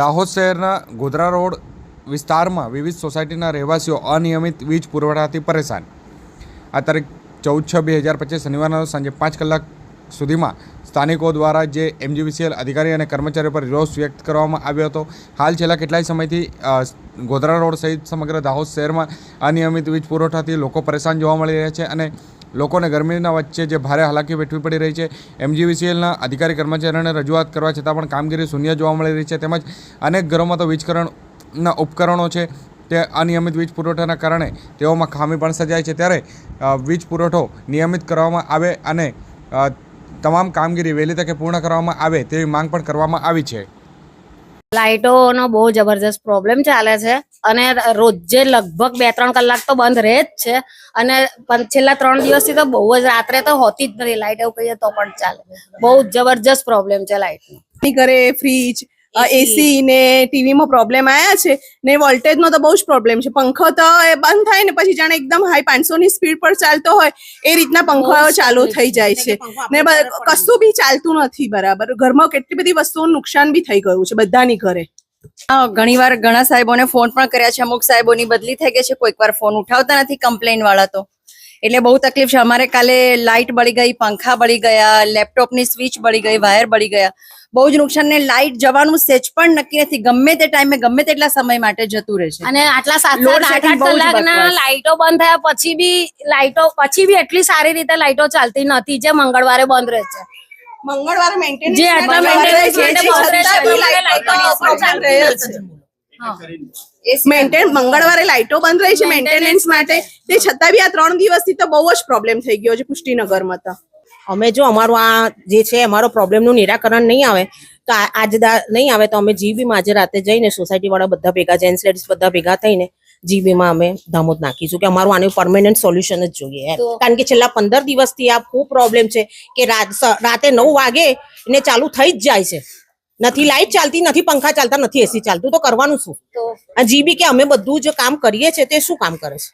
દાહોદ શહેરના ગોધરા રોડ વિસ્તારમાં વિવિધ સોસાયટીના રહેવાસીઓ અનિયમિત વીજ પુરવઠાથી પરેશાન. આ તારીખ ચૌદ છ બે હજાર પચીસ શનિવારના સાંજે પાંચ કલાક સુધીમાં સ્થાનિકો દ્વારા જે એમજીવીસીએલ અધિકારી અને કર્મચારીઓ પર રોષ વ્યક્ત કરવામાં આવ્યો હતો, હાલ છેલ્લા કેટલાય સમયથી ગોધરા રોડ સહિત સમગ્ર દાહોદ શહેરમાં અનિયમિત વીજ પુરવઠાથી લોકો પરેશાન જોવા મળી રહ્યા છે અને લોકોને ગરમીના વચ્ચે જે ભારે હાલાકી વેઠવી પડી રહી છે એમજીવીસીએલના અધિકારી કર્મચારીઓને રજૂઆત કરવા છતાં પણ કામગીરી શૂન્ય જોવા મળી રહી છે. તેમજ અનેક ઘરોમાં તો વીજકરણના ઉપકરણો છે. તે અનિયમિત વીજ પુરવઠાના કારણે તેઓમાં ખામી પણ સર્જાય છે. ત્યારે વીજ પુરવઠો નિયમિત કરવામાં આવે અને તમામ કામગીરી વહેલી તકે પૂર્ણ કરવામાં આવે તેવી માંગ પણ કરવામાં આવી છે. લાઇટોનો બહુ જબરજસ્ત પ્રોબ્લેમ ચાલે છે અને રોજે લગભગ બે ત્રણ કલાક તો બંધ રહે જ છે. અને છેલ્લા ત્રણ દિવસથી તો બહુ જ રાત્રે તો હોતી જ નથી લાઇટ એવું કહીએ તો પણ ચાલે. બહુ જબરજસ્ત પ્રોબ્લેમ છે લાઇટનો ઘરે ફ્રીજ એસી ને ટીવીમાં પ્રોબ્લેમ આયા છે ને વોલ્ટેજનો તો બહુ જ પ્રોબ્લેમ છે. પંખો તો એ બંધ થાય ને પછી જાણે એકદમ હાઈ પાંચસો ની સ્પીડ પર ચાલતો હોય એ રીતના પંખો ચાલુ થઈ જાય છે. ને કશું બી ચાલતું નથી બરાબર. ઘરમાં કેટલી બધી વસ્તુઓનું નુકસાન બી થઈ ગયું છે બધાની ઘરે. હા ઘણીવાર ઘણા સાહેબોને ફોન પણ કર્યા છે. અમુક સાહેબોની બદલી થઈ ગઈ છે. કોઈક વાર ફોન ઉઠાવતા નથી કમ્પ્લેન વાળા તો. એટલે બહુ તકલીફ છે. અમારે કાલે લાઇટ બળી ગઈ પંખા બળી ગયા લેપટોપની સ્વિચ બળી ગઈ વાયર બળી ગયા. બહુ જ નુકસાન ને લાઇટ જવાનું સેજ પણ નક્કી નથી. ગમે તે ટાઈમે ગમે તેટલા સમય માટે જતું રહેશે. અને આટલા સાત આઠ આઠ કલાકના લાઇટો બંધ થયા પછી બી લાઇટો પછી બી એટલી સારી રીતે લાઇટો ચાલતી નથી જે મંગળવારે બંધ રહે છે. મંગળવારે મેન્ટેનન્સ જે આટલા માટે મંગળવારે લાઇટો બંધ રહી છે. મેન્ટેનન્સ માટે. તે છતાં બી આ ત્રણ દિવસથી તો બહુ જ પ્રોબ્લેમ થઈ ગયો છે પુષ્ટિનગરમાં તો. અમે જો અમારું આ જે છે અમારો પ્રોબ્લેમનું નિરાકરણ નહીં આવે તો આજ નહીં આવે તો અમે જીબીમાં આજે રાતે જઈને સોસાયટી વાળા બધા ભેગા જેન્ટ્સ લેડીઝ બધા ભેગા થઈને જીબીમાં અમે ધામોદ નાખીશું કે અમારું આનું પરમેનન્ટ સોલ્યુશન જ જોઈએ કારણ કે છેલ્લા પંદર દિવસથી આ ખૂબ પ્રોબ્લેમ છે કે રાત નવ વાગે ને ચાલુ થઈ જ જાય છે. નથી લાઈટ ચાલતી નથી પંખા ચાલતા નથી એસી ચાલતું તો કરવાનું શું? આ જીબી કે અમે બધું જ કામ કરીએ છીએ તે શું કામ કરે છે?